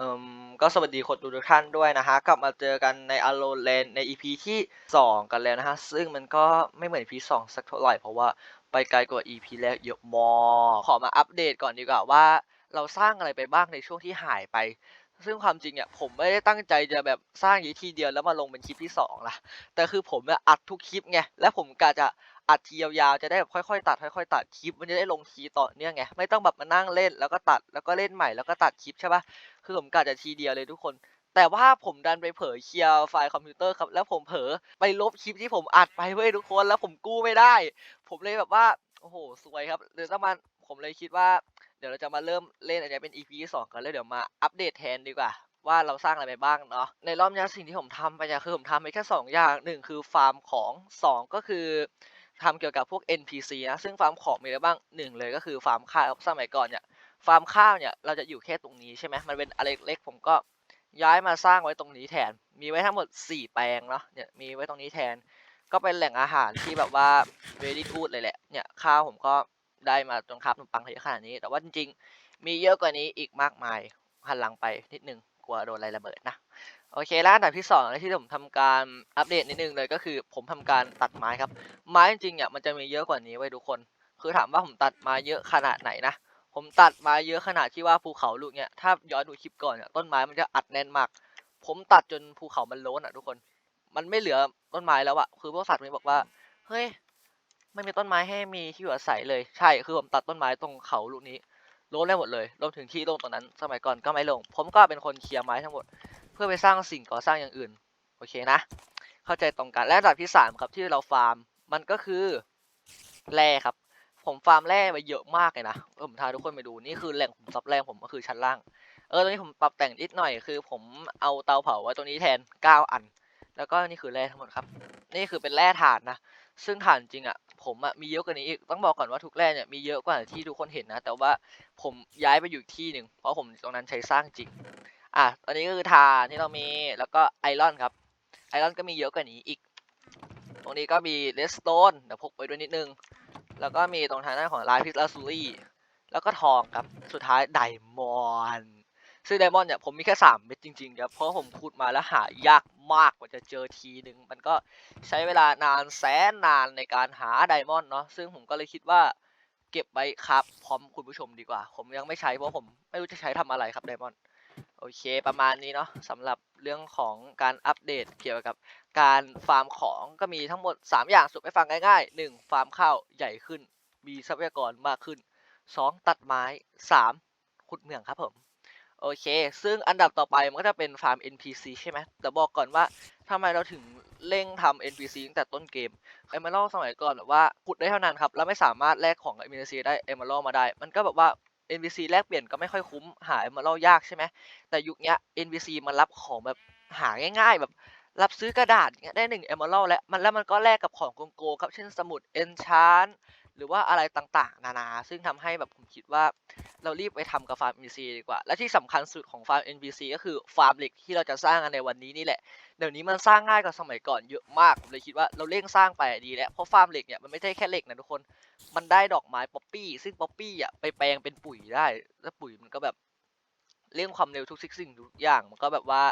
เอ่มก็สวัสดีคนดูทุกท่านด้วยนะฮะ กลับมาเจอกันใน a l o n e Land ใน EP ที่ 2 กันแล้วนะฮะ ซึ่งมันก็ไม่เหมือน EP 2 สักเท่าไหร่ เพราะว่าไปไกลกว่า EP แรกเยอะมากขอมาอัปเดตก่อนดีกว่าว่า เราสร้างอะไรไปบ้างในช่วงที่หายไป ซึ่งความจริงอะผมไม่ได้ตั้งใจจะแบบสร้างอย่างทีเดียวแล้วมาลงเป็นคลิปที่2ล่ะ แต่คือผมเนี่ยอัดทุกคลิปไง และผมกะจะ อัดทียาวๆจะได้แบบค่อยๆตัดค่อยๆตัดคลิปมันจะได้ลงทีต่อเนื่องไงไม่ต้องแบบมานั่งเล่นแล้วก็ตัดแล้วก็เล่นใหม่แล้วก็ตัดคลิปใช่ปะคือผมกะจะทีเดียวเลยทุกคน แต่ว่าผมดันไปเผลอเคลียร์ไฟล์คอมพิวเตอร์ครับแล้วผมเผลอไปลบคลิปที่ผมอัดไปเว้ยทุกคนแล้วผมกู้ไม่ได้ ผมเลยแบบว่าโอ้โหสวยครับเดี๋ยวต้องมาผมเลยคิดว่าเดี๋ยวเราจะมาเริ่มเล่นอันนี้เป็น EP ที่สองกันแล้วเดี๋ยวมาอัปเดตแทนดีกว่าว่าเราสร้างอะไรไปบ้างเนาะในรอบนี้สิ่งที่ผมทำไปเนี่ยคือผมทำไปแค่สองอย่างหนึ่งคือฟาร์มของสองก็คือ ทำเกี่ยวกับพวก NPC นะซึ่งฟาร์มของมีอะไรบ้างหนึ่งเลยก็คือฟาร์มข้าวสมัยก่อนเนี่ยฟาร์มข้าวเนี่ยเราจะอยู่แค่ตรงนี้ใช่ไหมมันเป็นอะไรเล็กๆผมก็ย้ายมาสร้างไว้ตรงนี้แทน มีไว้ทั้งหมด 4 แปลงเนาะเนี่ยมีไว้ตรงนี้แทน ก็เป็นแหล่งอาหารที่แบบว่า very good เลยแหละเนี่ยข้าวผมก็ได้มาจนครับขนมปังเยอะขนาดนี้ แต่ว่าจริงๆ มีเยอะกว่านี้อีกมากมายหันหลังไปนิดนึงกลัวโดนอะไรระเบิดนะ โอเคแล้วอันดับที่สองที่ผมทำการอัปเดตนิดนึงเลยก็คือ ผมทำการตัดไม้ครับ ไม้จริงๆเนี่ยมันจะมีเยอะกว่านี้ไว้ทุกคน คือถามว่าผมตัดมาเยอะขนาดไหนนะผมตัดมาเยอะขนาดที่ว่าภูเขาลูกเนี่ยถ้าย้อนดูคลิปก่อนเนี่ยต้นไม้มันจะอัดแน่นมาก ผมตัดจนภูเขามันโล้นอะทุกคน มันไม่เหลือต้นไม้แล้วอะคือพวกสัตว์มันบอกว่าเฮ้ยไม่มีต้นไม้ให้มีที่อยู่อาศัยเลยใช่คือผมตัดต้นไม้ตรงเขาลูกนี้โล้นได้หมดเลยรวมถึงที่ลงตรงนั้น สมัยก่อนก็ไม่ลง ผมก็เป็นคนเคลียร์ไม้ทั้งหมด พื่อไปสร้างสิ่งก่อสร้างอย่างอื่น โอเคนะ เข้าใจตรงกันและอันดับที่สามครับที่เราฟาร์มมันก็คือแร่ครับ ผมฟาร์มแร่ไปเยอะมากเลยนะผมพาทุกคนไปดูนี่คือแหล่งขุมทรัพย์แร่ผมก็คือชั้นล่างเออตรงนี้ผมปรับแต่งนิดหน่อยคือ ผมเอาเตาเผาไว้ตรงนี้แทน 9 อัน แล้วก็นี่คือแร่ทั้งหมดครับ นี่คือเป็นแร่ถ่านนะซึ่งถ่านจริงอะผมอะมีเยอะกว่านี้อีกต้องบอกก่อนว่าทุกแร่เนี่ยมีเยอะกว่าที่ทุกคนเห็นนะ แต่ว่าผมย้ายไปอยู่ที่หนึ่งเพราะผมตรงนั้นใช้สร้างจริง อะตอนนี้ก็คือถ่านที่เรามีแล้วก็ไอรอนครับ ไอรอนก็มีเยอะกว่านี้อีก ตรงนี้ก็มีเลสโตนเดี๋ยวพกไปด้วยนิดนึง แล้วก็มีตรงทางด้านของลายพิซลาซูรี่แล้วก็ทองครับ สุดท้ายไดมอนด์ซึ่งไดมอนด์เนี่ยผมมีแค่3เม็ดจริงๆครับ เพราะผมขุดมาแล้วหายากมากกว่าจะเจอทีหนึ่งมันก็ใช้เวลานานแสนนานในการหาไดมอนด์เนาะ ซึ่งผมก็เลยคิดว่าเก็บไว้ครับพร้อมคุณผู้ชมดีกว่า ผมยังไม่ใช้เพราะผมไม่รู้จะใช้ทำอะไรครับไดมอนด์ โอเคประมาณนี้เนาะสำหรับเรื่องของการอัปเดตเกี่ยวกับการฟาร์มของก็มีทั้งหมด 3 อย่างสรุปให้ฟังง่ายๆ 1. ฟาร์มข้าวใหญ่ขึ้น มีทรัพยากรมากขึ้น 2. ตัดไม้ 3. ขุดเหมืองครับผมโอเค ซึ่งอันดับต่อไปมันก็จะเป็นฟาร์ม NPC ใช่ไหม แต่บอกก่อนว่าทำไมเราถึงเร่งทำ NPC ตั้งแต่ต้นเกมเอเมอรัลสมัยก่อนแบบว่าขุดได้เท่านั้นครับ แล้วไม่สามารถแลกของกับ NPC ได้เอเมอรัลมาได้ มันก็แบบว่า NVC แลกเปลี่ยนก็ไม่ค่อยคุ้มหาเอมเมอรัลยากใช่ไหมแต่ยุคเนี้ย NVC มันรับของแบบหาง่าย ๆ แบบรับซื้อกระดาษเงี้ยได้หนึ่งเอมเมอรัลแล้วมันแล้วมันก็แลกกับของโกงๆครับเช่นสมุดเอนชานหรือว่าอะไรต่างๆ นานา ซึ่งทำให้แบบผมคิดว่า เรารีบไปทำกับฟาร์ม NPC ดีกว่า และที่สำคัญสุดของฟาร์ม NPC ก็คือฟาร์มเหล็กที่เราจะสร้างกันในวันนี้นี่แหละ เดี๋ยวนี้มันสร้างง่ายกว่าสมัยก่อนเยอะมาก ผมเลยคิดว่าเราเร่งสร้างไปดีแล้ว เพราะฟาร์มเหล็กเนี่ยมันไม่ใช่แค่เหล็กนะทุกคน มันได้ดอกไม้ป๊อปปี้ ซึ่งป๊อปปี้อะไปแปลงเป็นปุ๋ยได้ แล้วปุ๋ยมันก็แบบเร่งความเร็วทุกสิ่งทุกอย่าง มันก็แบบว่า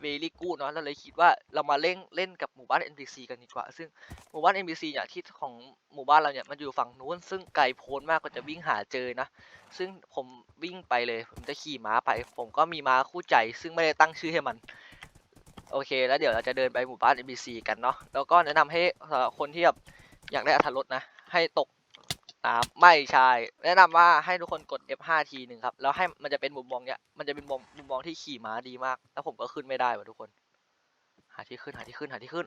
เวลี่กูดเนาะเราเลยคิดว่าเรามาเล่นเล่นกับหมู่บ้าน NPC กันดีกว่า ซึ่งหมู่บ้าน NPC เนี่ยที่ของหมู่บ้านเราเนี่ยมันอยู่ฝั่งนู้น ซึ่งไกลโพ้นมากก็จะวิ่งหาเจอนะ ซึ่งผมวิ่งไปเลยผมจะขี่ม้าไป ผมก็มีม้าคู่ใจ ซึ่งไม่ได้ตั้งชื่อให้มันโอเค แล้วเดี๋ยวเราจะเดินไปหมู่บ้าน NPC กันเนาะแล้วก็แนะนำให้คนที่แบบอยากได้อรรถรสนะ ให้ตก น้ำไม่ใช่แนะนำว่าให้ทุกคนกด F5 ทีหนึ่งครับ แล้วให้มันจะเป็นมุมมองเนี้ยมันจะเป็นมุมมุมมองที่ขี่ม้าดีมาก แล้วผมก็ขึ้นไม่ได้ว่ะทุกคน หาที่ขึ้นหาที่ขึ้นหาที่ขึ้น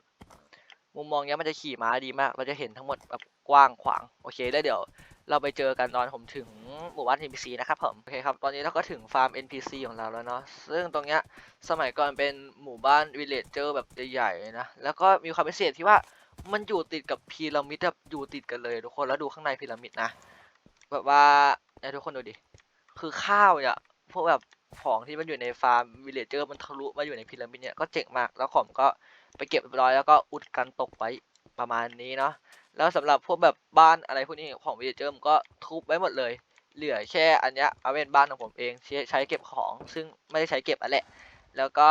มุมมองเนี้ยมันจะขี่ม้าดีมาก เราจะเห็นทั้งหมดแบบกว้างขวางโอเคแล้วเดี๋ยว เราไปเจอกันตอนผมถึงหมู่บ้าน NPC นะครับผมโอเคครับตอนนี้เราก็ถึงฟาร์ม NPC ของเราแล้วเนาะซึ่งตรงเนี้ยสมัยก่อนเป็นหมู่บ้านวิลเลจเจอร์แบบใหญ่ๆนะแล้วก็มีความพิเศษที่ว่า มันอยู่ติดกับพีระมิดแบบอยู่ติดกันเลยทุกคนแล้วดูข้างในพีระมิดนะแบบว่าเนี่ยทุกคนดูดิคือข้าวเนี่ยพวกแบบของที่มันอยู่ในฟาร์มวิลเลจเจอร์มันทะลุมาอยู่ในพีระมิดเนี่ยก็เจ๋งมากแล้วผมก็ไปเก็บเรียบร้อยแล้วก็อุดกันตกไว้ประมาณนี้เนาะแล้วสำหรับพวกแบบบ้านอะไรพวกนี้ของวิลเลจเจอร์ผมก็ทุบไว้หมดเลย เหลือแค่อันเนี้ยเอาเป็นบ้านของผมเองใช้ใช้เก็บของ ซึ่งไม่ได้ใช้เก็บอันแหละแล้วก็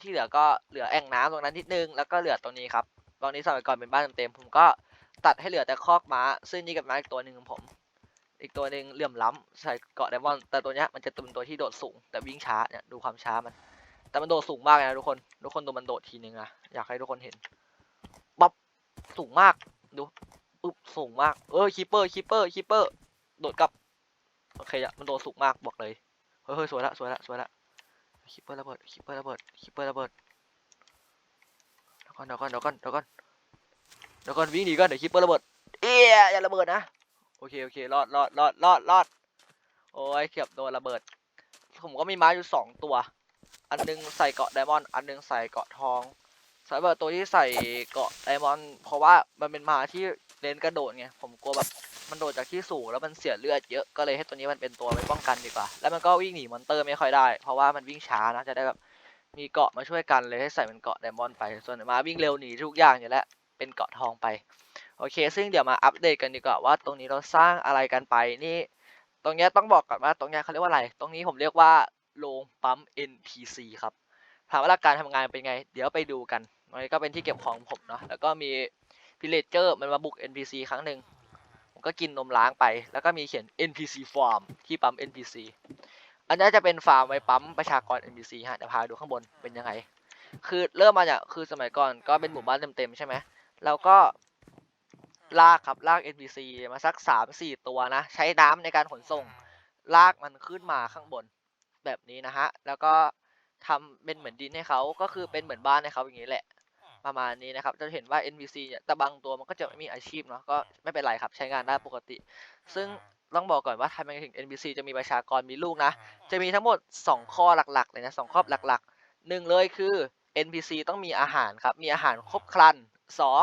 ที่เหลือก็เหลือแอ่งน้ำตรงนั้นนิดนึงแล้วก็เหลือตรงนี้ครับ ตอนนี้สมัยก่อนเป็นบ้านเต็มๆผมก็ตัดให้เหลือแต่คอกม้า ซึ่งนี่กับม้าอีกตัวหนึ่งของผม อีกตัวหนึ่งเหลื่อมล้ำใส่เกาะไดมอนด์แต่ตัวเนี้ยมันจะเป็นตัวที่โดดสูง แต่วิ่งช้าเนี่ยดูความช้ามัน แต่มันโดดสูงมากเลยนะทุกคนทุกคนดูมันโดดทีนึงอะอยากให้ทุกคนเห็นบ๊อบสูงมากดูปึ๊บสูงมากเออคีเปอร์คีเปอร์คีเปอร์โดดกลับโอเคอะมันโดดสูงมากบอกเลยเฮ้ยเฮ้ยสวยละสวยละสวยละคีเปอร์ระเบิดคีเปอร์ระเบิดคีเปอร์ระเบิด ก่อนเดี๋ยวก่อนเดี๋ยวก่อนเดี๋ยวก่อนเดี๋ยวก่อนวิ่งหนีก่อนเดี๋ยวคีเปอร์ระเบิดเอี้ยอย่าระเบิดนะโอเคโอเครอดรอดรอดรอดรอดโอ้ยเกือบโดนระเบิด ผมก็มีไม้อยู่สองตัว อันหนึงใส่เกาะไดมอนด์อันหนึงใส่เกาะทองสำหรับตัวที่ใส่เกาะไดมอนด์เพราะว่ามันเป็นม้าที่เล่นกระโดดไงผมกลัวแบบมันโดดจากที่สูงแล้วมันเสียเลือดเยอะก็เลยให้ตัวนี้มันเป็นตัวไว้ป้องกันดีกว่า แล้วมันก็วิ่งหนีมอนเตอร์ไม่ค่อยได้ เพราะว่ามันวิ่งช้านะจะได้แบบ มีเกาะมาช่วยกันเลยให้ใส่เป็นเกาะไดมอนด์ไป ส่วนมาวิ่งเร็วหนีทุกอย่างอยู่แล้วเป็นเกาะทองไป โอเค ซึ่งเดี๋ยวมาอัปเดตกันดีกว่าว่าตรงนี้เราสร้างอะไรกันไปนี่ ตรงนี้ต้องบอกก่อนว่าตรงนี้เขาเรียกว่าอะไร ตรงนี้ผมเรียกว่าโรงปั๊ม NPC ครับ ถามว่าหลักการทำงานเป็นไง เดี๋ยวไปดูกันตรงนี้ก็เป็นที่เก็บของผมเนาะ แล้วก็มีพิเลเจอร์มันมาบุก NPC ครั้งหนึ่งผมก็กินนมล้างไป แล้วก็มีเขียน NPC Farm ที่ปั๊ม NPC อันนี้จะเป็นฟาร์มไว้ปั๊มประชากร NPC ฮะเดี๋ยวพาดูข้างบนเป็นยังไง คือเริ่มมาจากคือสมัยก่อนก็เป็นหมู่บ้านเต็มๆใช่ไหมแล้วก็ลากครับลาก NPC มาสักสามสี่ตัวนะ ใช้น้ำในการขนส่งลากมันขึ้นมาข้างบนแบบนี้นะฮะ แล้วก็ทำเป็นเหมือนดินให้เขาก็คือเป็นเหมือนบ้านให้เขาอย่างนี้แหละ ประมาณนี้นะครับ จะเห็นว่า NPC เนี่ยแต่บางตัวมันก็จะไม่มีอาชีพเนาะก็ไม่เป็นไรครับใช้งานได้ปกติ ซึ่ง ต้องบอกก่อนว่าทำไมถึง NPC จะมีประชากรมีลูกนะ จะมีทั้งหมด 2 ข้อหลักๆเลยนะสองข้อหลักๆหนึ่งเลยคือ NPC ต้องมีอาหารครับ มีอาหารครบครัน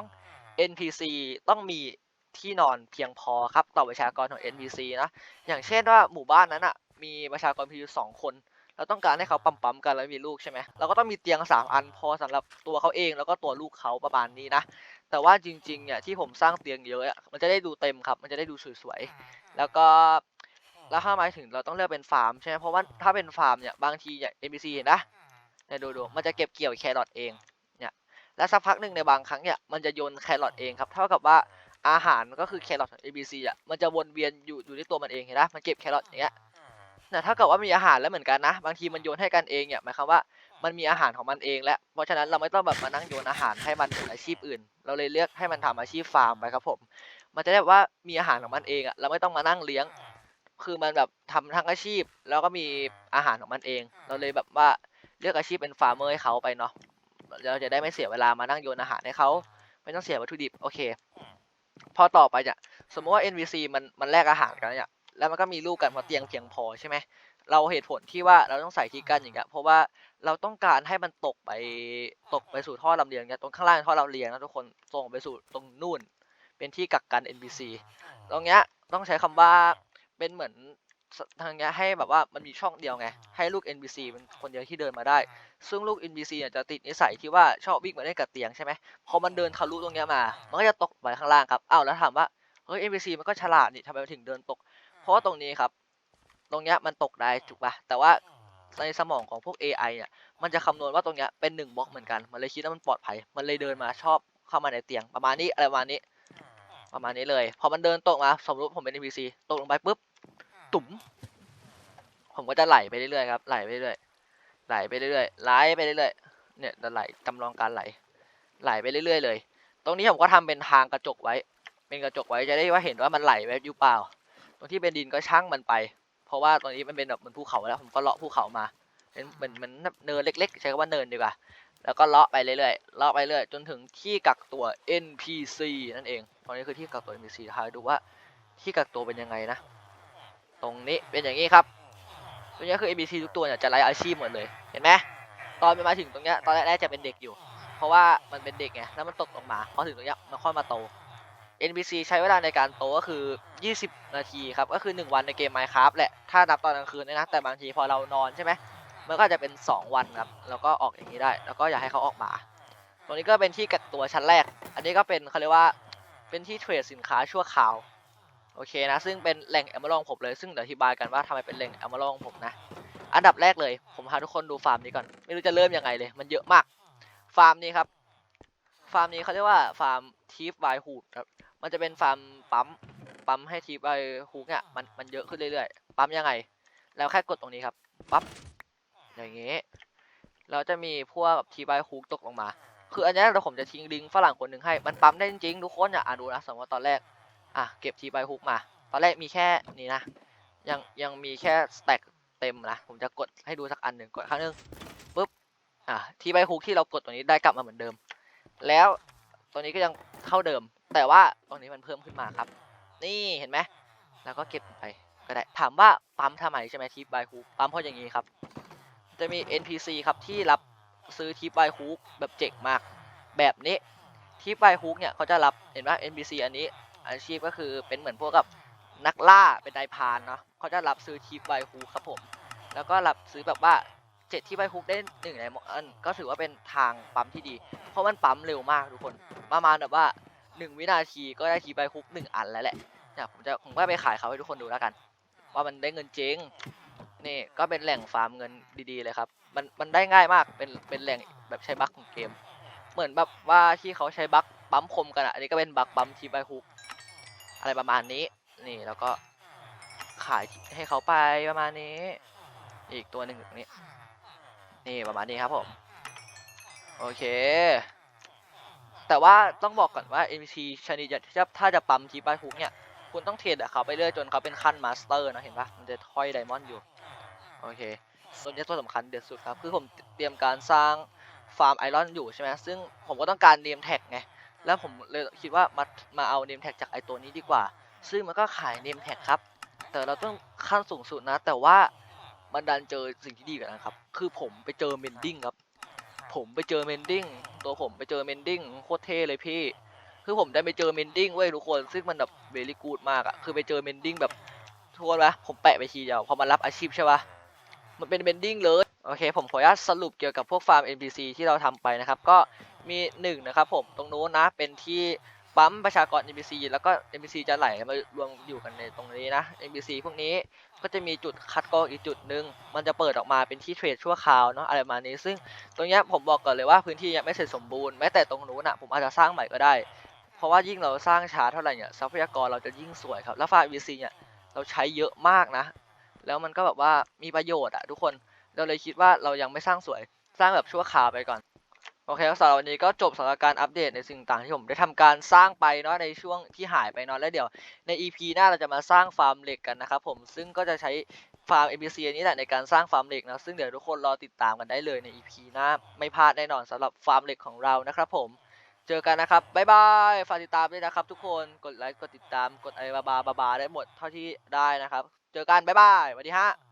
2 NPC ต้องมีที่นอนเพียงพอครับต่อประชากรของ NPC นะ อย่างเช่นว่าหมู่บ้านนั้นอะมีประชากรเพียงสองคนเราต้องการให้เขาปั๊มปั๊มๆกันแล้วมีลูกใช่ไหมเราก็ต้องมีเตียงสามอันพอสำหรับตัวเขาเองแล้วก็ตัวลูกเขาประมาณนี้นะ แต่ว่าจริงๆเนี่ยที่ผมสร้างเตียงเยอะอะมันจะได้ดูเต็มครับ มันจะได้ดูสวยๆแล้วก็แล้วถ้าหมายถึงเราต้องเลือกเป็นฟาร์มใช่ไหมเพราะว่าถ้าเป็นฟาร์มเนี่ยบางทีเนี่ย NPC เห็นนะเนี่ยดูดูมันจะเก็บเกี่ยวแครอทเองเนี่ยและสักพักหนึ่งในบางครั้งเนี่ยมันจะโยนแครอทเองครับเท่ากับว่าอาหารก็คือแครอทของ ABC อะมันจะวนเวียนอยู่อยู่ที่ตัวมันเองเห็นนะมันเก็บแครอทอย่างเงี้ยเนี่ยถ้าเกิดว่ามีอาหารแล้วเหมือนกันนะ บางทีมันโยนให้กันเองเนี่ยหมายความว่า มันมีอาหารของมันเองแล้วเพราะฉะนั้นเราไม่ต้องแบบมานั่งโยนอาหารให้มันเป็นอาชีพอื่น เราเลยเลือกให้มันทำอาชีพฟาร์มไปครับผม มันจะได้แบบว่ามีอาหารของมันเองอะเราไม่ต้องมานั่งเลี้ยง คือมันแบบทำทั้งอาชีพ แล้วก็มีอาหารของมันเอง เราเลยแบบว่าเลือกอาชีพเป็นฟาร์มเมอร์ให้เขาไปเนาะ เราจะได้ไม่เสียเวลามานั่งโยนอาหารให้เขา ไม่ต้องเสียวัตถุดิบ โอเค พอต่อไปเนี่ย สมมติว่า NPC มันมันแลกอาหารกันเนี่ย แล้วมันก็มีลูกกันเพราะเตียงเพียงพอใช่ไหม เราเหตุผลที่ว่าเราต้องใส่ที่กันอย่างเงี้ยเพราะว่าเราต้องการให้มันตกไปตกไปสู่ท่อลำเลียงเนี่ยตรงข้างล่างท่อลำเลียงนะทุกคนส่งไปสู่ตรงนู่น เป็นที่กักกัน NPC ตรงเนี้ยต้องใช้คำว่าเป็นเหมือนทางเนี้ยให้แบบว่ามันมีช่องเดียวไง ให้ลูก NPC เป็นคนเดียวที่เดินมาได้ ซึ่งลูก NPC เนี่ยจะติดนิสัยที่ว่าชอบวิ่งมาเล่นกับเตียงใช่ไหมพอมันเดินทะลุตรงเนี้ยมา มันก็จะตกไปข้างล่างครับอ้าวแล้วถามว่าเฮ้ย NPC มันก็ฉลาดนี่ทำไมมันถึงเดินตก เพราะว่าตรงนี้ครับ ตรงเนี้ยมันตกได้ถูกปะแต่ว่าในสมองของพวก AI เนี่ยมันจะคำนวณว่าตรงเนี้ยเป็นหนึ่งบล็อกเหมือนกันมันเลยคิดว่ามันปลอดภัย มันเลยเดินมาชอบเข้ามาในเตียงประมาณนี้อะไรประมาณนี้ ประมาณนี้เลย พอมันเดินตกมาสมมติผมเป็น NPC ตกลงไปปุ๊บตุ๋มผมก็จะไหลไปเรื่อยๆครับไหลไปเรื่อยๆไหลไปเรื่อยๆไหลไปเรื่อยๆเนี่ยจะไหลจำลองการไหล ไหลไปเรื่อยๆเลย ตรงนี้ผมก็ทำเป็นทางกระจกไว้ เป็นกระจกไว้จะได้ว่าเห็นว่ามันไหลไปอยู่เปล่า ตรงที่เป็นดินก็ช่างมันไป เพราะว่าตรงนี้มันเป็นแบบเหมือนภูเขาแล้วผมก็เลาะภูเขามาเป็นเหมือนเหมือนเนินเล็ก ๆ ใช้คำว่าเนินดีกว่าแล้วก็เลาะไปเรื่อยๆเลาะไปเรื่อยจนถึงที่กักตัว NPC นั่นเองตรงนี้คือที่กักตัว NPC ทายดูว่าที่กักตัวเป็นยังไงนะ ตรงนี้เป็นอย่างนี้ครับตรงนี้คือ NPC ทุกตัวเนี่ยจะไร้อาชีพหมดเลยเห็นไหมตอนมันมาถึงตรงเนี้ยตอนแรกๆจะเป็นเด็กอยู่ เพราะว่ามันเป็นเด็กไงแล้วมันตกลงมาพอถึงตรงเนี้ยมันค่อยมาโต NPC ใช้เวลาในการโตก็คือ 20 นาทีครับ ก็คือ 1 วันในเกม Minecraft แหละ ถ้านับตอนกลางคืนเนี่ยนะ แต่บางทีพอเรานอนใช่ไหม มันก็จะเป็น 2 วันครับ แล้วก็ออกอย่างนี้ได้ แล้วก็อยากให้เขาออกมา ตรงนี้ก็เป็นที่กักตัวชั้นแรก อันนี้ก็เป็นเขาเรียกว่า เป็นที่เทรดสินค้าชั่วคราว โอเคนะ ซึ่งเป็นแหล่งแอมเบอร์ของผมเลย ซึ่งเดี๋ยวอธิบายกันว่าทำไมเป็นแหล่งแอมเบอร์ของผมนะ อันดับแรกเลย ผมพาทุกคนดูฟาร์มนี้ก่อน ไม่รู้จะเริ่มยังไงเลย มันเยอะมาก ฟาร์มนี้ครับ ฟาร์มนี้เขาเรียกว่าฟาร์มทีฟไวฮูดครับ มันจะเป็นฟาร์มปั๊มปั๊มให้ทีไวฮูดเนี่ยมันมันเยอะขึ้นเรื่อยๆปั๊มยังไง แล้วแค่กดตรงนี้ครับปั๊บอย่างงี้แล้วจะมีพวกทีไวฮูดตกลงมา คืออันนี้เดี๋ยวผมจะทิ้งลิงฝรั่งคนหนึ่งให้มันปั๊มได้จริงๆทุกคนอย่าอ่านดูนะสมมติว่าตอนแรกอะเก็บทีไบฮุกมา ตอนแรกมีแค่นี้นะยังยังมีแค่สแต็กเต็มนะผมจะกดให้ดูสักอันหนึ่งกดครั้งหนึ่งปุ๊บอะทีไบฮุกที่เรากดตัวนี้ได้กลับมาเหมือนเดิม แล้วตัวนี้ก็ยังเท่าเดิม แต่ว่าตรงนี้มันเพิ่มขึ้นมาครับ นี่เห็นไหมแล้วก็เก็บไปก็ได้ถามว่าปั๊มทำไมใช่ไหมทีไบฮุกปั๊มเพราะอย่างนี้ครับ จะมี NPC ครับที่รับซื้อทีไบฮุกแบบเจ๋งมาก แบบนี้ทีไบฮุกเนี่ยเขาจะรับเห็นไหม NPC อันนี้อาชีพก็คือเป็นเหมือนพวกกับนักล่าเป็นนายพานเนาะเขาจะรับซื้อทีไบฮุกครับผม แล้วก็รับซื้อแบบว่าเจ็ดทีไบฮุกได้หนึ่งในอันก็ถือว่าเป็นทางปั๊มที่ดี เพราะมันปั๊มเร็วมากทุกคน ประมาณแบบว่า หนึ่งวินาทีก็ได้ทีไบฮุกหนึ่งอันแล้วแหละเนี่ยผมจะผมก็ไปขายเขาให้ทุกคนดูแล้วกัน ว่ามันได้เงินจริงนี่ก็เป็นแหล่งฟาร์มเงินดีๆเลยครับ มันมันได้ง่ายมากเป็นเป็นแหล่งแบบใช้บั๊กของเกม เหมือนแบบว่าที่เขาใช้บั๊กปั๊มคมกันอะอันนี้ก็เป็นบั๊กปั๊มทีไบฮุกอะไรประมาณนี้ นี่แล้วก็ขายให้เขาไปประมาณนี้ อีกตัวหนึ่งอยู่ตรงนี้ นี่ประมาณนี้ครับผม โอเค แต่ว่าต้องบอกก่อนว่า NPC ชนิดที่จะถ้าจะปั๊มทีบ้านฮุกเนี่ย คุณต้องเทรดเขาไปเรื่อยจนเขาเป็นขั้นมาสเตอร์นะเห็นปะมันจะห้อยไดมอนด์อยู่ โอเคส่วนนี้ตัวสำคัญเด็ดสุดครับ คือผมเตรียมการสร้างฟาร์มไอรอนอยู่ใช่ไหมซึ่งผมก็ต้องการเนมแท็กไง แล้วผมเลยคิดว่ามามาเอาเนมแท็กจากไอตัวนี้ดีกว่า ซึ่งมันก็ขายเนมแท็กครับ แต่เราต้องขั้นสูงสุดนะ แต่ว่ามันดันเจอสิ่งที่ดีกว่านั้นครับ คือผมไปเจอเมนดิ้งครับ ผมไปเจอเมนดิ้งตัวผมไปเจอเมนดิ้งโคตรเท่เลยพี่ คือผมได้ไปเจอเมนดิ้งเว้ยทุกคนซึ่งมันแบบเวลี่กูดมากอะคือไปเจอเมนดิ้งแบบทุกคนปะผมแปะไปทีเดียวพอมารับอาชีพใช่ปะมันเป็นเมนดิ้งเลยโอเค ผมขออนุญาตสรุปเกี่ยวกับพวกฟาร์ม NPC ที่เราทำไปนะครับ ก็มีหนึ่งนะครับผมตรงนู้นนะเป็นที่ ปั๊มประชากร NPC แล้วก็ NPC จะไหลมารวมอยู่กันในตรงนี้นะ NPC พวกนี้ก็จะมีจุดคัดกรองอีกจุดหนึ่งมันจะเปิดออกมาเป็นที่เทรดชั่วคราวเนาะอะไรประมาณนี้ ซึ่งตรงนี้ผมบอกก่อนเลยว่าพื้นที่ยังไม่เสร็จสมบูรณ์แม้แต่ตรงนู้นอะผมอาจจะสร้างใหม่ก็ได้ เพราะว่ายิ่งเราสร้างช้าเท่าไหร่เนี่ยทรัพยากรเราจะยิ่งสวยครับแล้วฟา NPC เนี่ยเราใช้เยอะมากนะ แล้วมันก็แบบว่ามีประโยชน์อะทุกคนเราเลยคิดว่าเรายังไม่สร้างสวยสร้างแบบชั่วคราวไปก่อน อเคสำหรับวันนี้ก็จบสำหรับการอัปเดตในสิ่งต่างที่ผมได้ทำการสร้างไปเนาะในช่วงที่หายไปเนาะแล้วเดี๋ยวใน EP หน้าเราจะมาสร้างฟาร์มเหล็กกันนะครับผมซึ่งก็จะใช้ฟาร์ม NPC นนี้แหละในการสร้างฟาร์มเหล็กนะซึ่งเดี๋ยวทุกคนรอติดตามกันได้เลยใน EP หน้าไม่พลาดแน่นอนสำหรับฟาร์มเหล็กของเรานะครับผมเจอกันนะครับบ๊ายบายฝากติดตามด้วยนะครับ ทุกคนกดไลค์กดติดตามกดอะไรบาบาบาบาได้หมดเท่าที่ได้นะครับ เจอกันบ๊ายบายสวัสดีฮะ